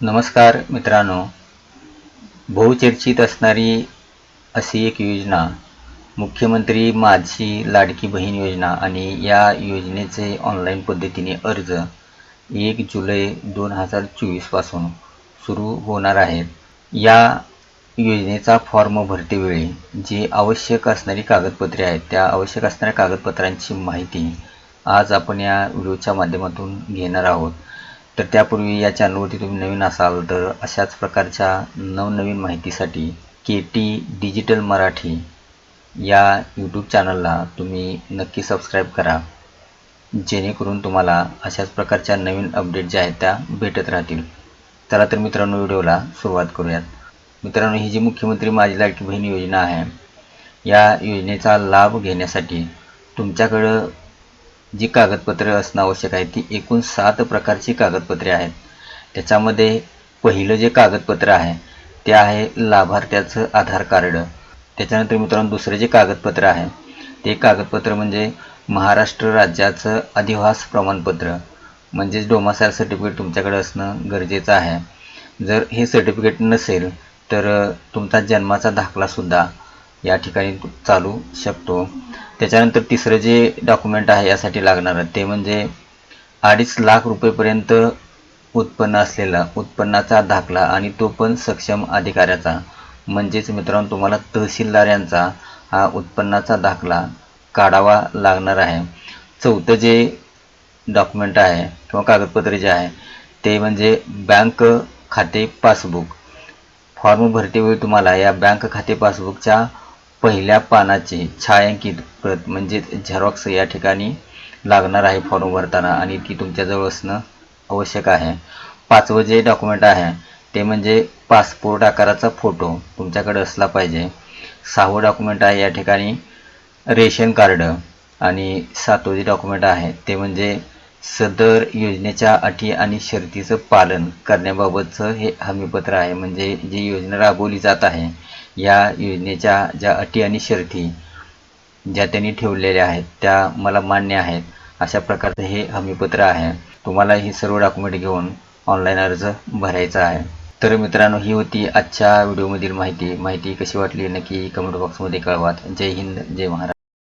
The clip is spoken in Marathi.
नमस्कार मित्रांनो. बहुचर्चित असणारी अशी एक योजना मुख्यमंत्री माझी लाडकी बहीण योजना आणि या योजनेचे ऑनलाईन पद्धतीने अर्ज एक जुलै दोन हजार चोवीसपासून सुरू होणार आहेत. या योजनेचा फॉर्म भरतेवेळी जी आवश्यक असणारी कागदपत्रे आहेत त्या आवश्यक असणाऱ्या कागदपत्रांची माहिती आज आपण या व्हिडिओच्या माध्यमातून घेणार आहोत. तर त्यापूर्वी या चॅनलवरती तुम्ही नवीन असाल तर अशाच प्रकारच्या नवनवीन माहितीसाठी के टी डिजिटल मराठी या यूट्यूब चॅनलला तुम्ही नक्की सबस्क्राईब करा. जेणेकरून तुम्हाला अशाच प्रकारच्या नवीन अपडेट ज्या आहेत त्या भेटत राहतील. चला तर मित्रांनो व्हिडिओला सुरुवात करूयात. मित्रांनो ही जी मुख्यमंत्री माझी लाडकी बहीण योजना आहे या योजनेचा लाभ घेण्यासाठी तुमच्याकडं जी कागदपत्रे असणं आवश्यक आहे ती एकूण सात प्रकारची कागदपत्रे आहेत. त्याच्यामध्ये पहिलं जे कागदपत्र आहे ते आहे लाभार्थ्याचं आधार कार्ड. त्याच्यानंतर मित्रांनो दुसरे जे कागदपत्र आहे ते कागदपत्र म्हणजे महाराष्ट्र राज्याचं अधिवास प्रमाणपत्र. म्हणजेच डोमासायल सर्टिफिकेट तुमच्याकडे असणं गरजेचं आहे. जर हे सर्टिफिकेट नसेल तर तुमचा जन्माचा दाखलासुद्धा या ठिकाणी चालू शकतो. त्याच्यानंतर तिसरं जे डॉक्युमेंट आहे यासाठी लागणारं ते म्हणजे अडीच लाख रुपयेपर्यंत उत्पन्न असलेला उत्पन्नाचा दाखला आणि तो पण सक्षम अधिकाऱ्याचा. म्हणजेच मित्रांनो तुम्हाला तहसीलदार यांचा हा उत्पन्नाचा दाखला काढावा लागणार आहे. चौथं जे डॉक्युमेंट आहे किंवा कागदपत्रे जे आहे ते म्हणजे बँक खाते पासबुक फॉर्म भरतेवेळी तुम्हाला या बँक खाते पासबुकच्या पहिल्या पानाची छायांकित प्रत म्हणजे झेरॉक्स या ठिकाणी लागणार आहे फॉर्म भरताना आणि ती तुमच्याजवळ असणं आवश्यक आहे. पाचवं जे डॉक्युमेंट आहे ते म्हणजे पासपोर्ट आकाराचा फोटो तुमच्याकडे असला पाहिजे. सहावं डॉक्युमेंट आहे या ठिकाणी रेशन कार्ड आणि सातवं जे डॉक्युमेंट आहे ते म्हणजे सदर योजनेच्या अटी आणि शर्तीचं पालन करण्याबाबतचं हे हमीपत्र आहे. म्हणजे जी योजना राबवली जात आहे या योजनेच्या ज्या अटी आणि शर्ती ज्या त्यांनी ठेवलेल्या आहेत त्या मला मान्य आहेत. अशा प्रकारचं हे हमीपत्र आहे. तुम्हाला ही सर्व डॉक्युमेंट घेऊन ऑनलाईन अर्ज भरायचा आहे. तर मित्रांनो ही होती आजच्या व्हिडिओमधील माहिती. माहिती कशी वाटली नक्की कमेंट बॉक्समध्ये कळवा. जय हिंद जय महाराष्ट्र.